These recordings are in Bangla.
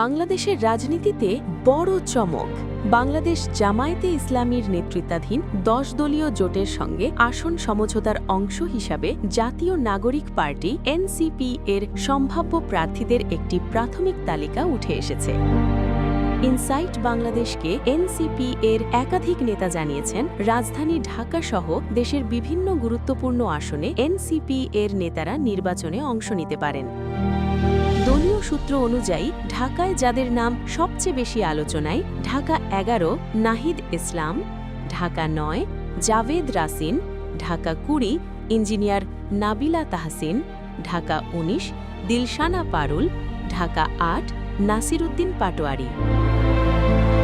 বাংলাদেশের রাজনীতিতে বড় চমক। বাংলাদেশ জামায়াতে ইসলামীর নেতৃত্বাধীন দশ দলীয় জোটের সঙ্গে আসন সমঝোতার অংশ হিসাবে জাতীয় নাগরিক পার্টি এনসিপি এর সম্ভাব্য প্রার্থীদের একটি প্রাথমিক তালিকা উঠে এসেছে। ইনসাইট বাংলাদেশকে এনসিপি এর একাধিক নেতা জানিয়েছেন, রাজধানী ঢাকা সহ দেশের বিভিন্ন গুরুত্বপূর্ণ আসনে এনসিপি এর নেতারা নির্বাচনে অংশ নিতে পারেন। দলীয় সূত্র অনুযায়ী, ঢাকায় যাদের নাম সবচেয়ে বেশি আলোচনায়, ঢাকা এগারো, নাহিদ ইসলাম, ঢাকা নয়, জাভেদ রাসিন, ঢাকা কুড়ি, ইঞ্জিনিয়ার নাবিলা তাহসিন, ঢাকা ১৯ দিলশানা পারুল, ঢাকা আট, নাসিরুদ্দিন পাটোয়ারি।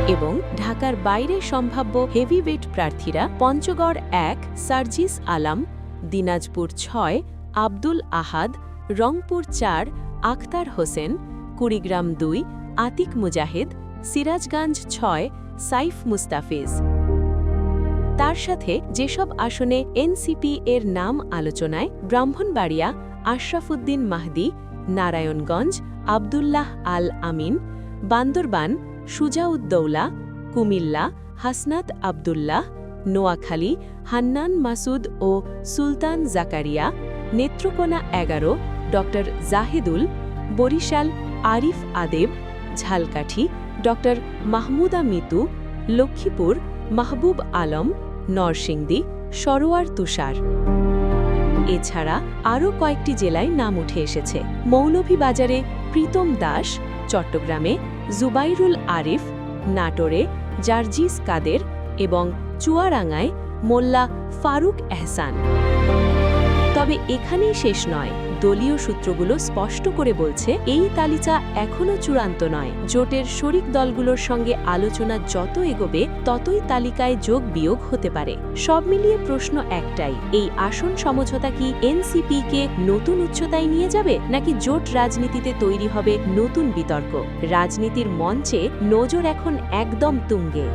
এবং ঢাকার বাইরে সম্ভাব্য হেভিওয়েট প্রার্থীরা পঞ্চগড় এক, সার্জিস আলাম, দিনাজপুর ছয়, আব্দুল আহাদ, রংপুর চার আখতার হোসেন, কুড়িগ্রাম দুই, আতিক মুজাহিদ, সিরাজগঞ্জ ছয়, সাইফ মুস্তাফিজ। তার সাথে যেসব আসনে এনসিপি এর নাম আলোচনায় ব্রাহ্মণবাড়িয়া, আশরাফুদ্দিন মাহদি, নারায়ণগঞ্জ, আবদুল্লাহ আল আমিন, বান্দরবান, সুজাউদ্দৌলা, কুমিল্লা, হাসনাত আবদুল্লাহ, নোয়াখালী, হান্নান মাসুদ ও সুলতান জাকারিয়া, নেত্রকোনা এগারো ড জাহিদুল, বরিশাল আরিফ আদেব, ঝালকাঠি ড মাহমুদা মিতু, লক্ষ্মীপুর মাহবুব আলম, নরসিংদী, সরোয়ার তুষার। এছাড়া আরও কয়েকটি জেলায় নাম উঠে এসেছে। মৌলভীবাজারে প্রীতম দাস, চট্টগ্রামে জুবাইরুল আরিফ, নাটোরে জার্জিস কাদের এবং চুয়ারাঙ্গায় মোল্লা ফারুক এহসান। তবে এখানেই শেষ নয়। দলীয় সূত্রগুলো স্পষ্ট করে বলছে, এই তালিকা এখনও চূড়ান্ত নয়। জোটের শরিক দলগুলোর সঙ্গে আলোচনা যত এগোবে, ততই তালিকায় যোগ বিয়োগ হতে পারে। সব মিলিয়ে প্রশ্ন একটাই, এই আসন সমঝোতা কি এনসিপি কে নতুন উচ্চতায় নিয়ে যাবে, নাকি জোট রাজনীতিতে তৈরি হবে নতুন বিতর্ক? রাজনীতির মঞ্চে নজর এখন একদম তুঙ্গে।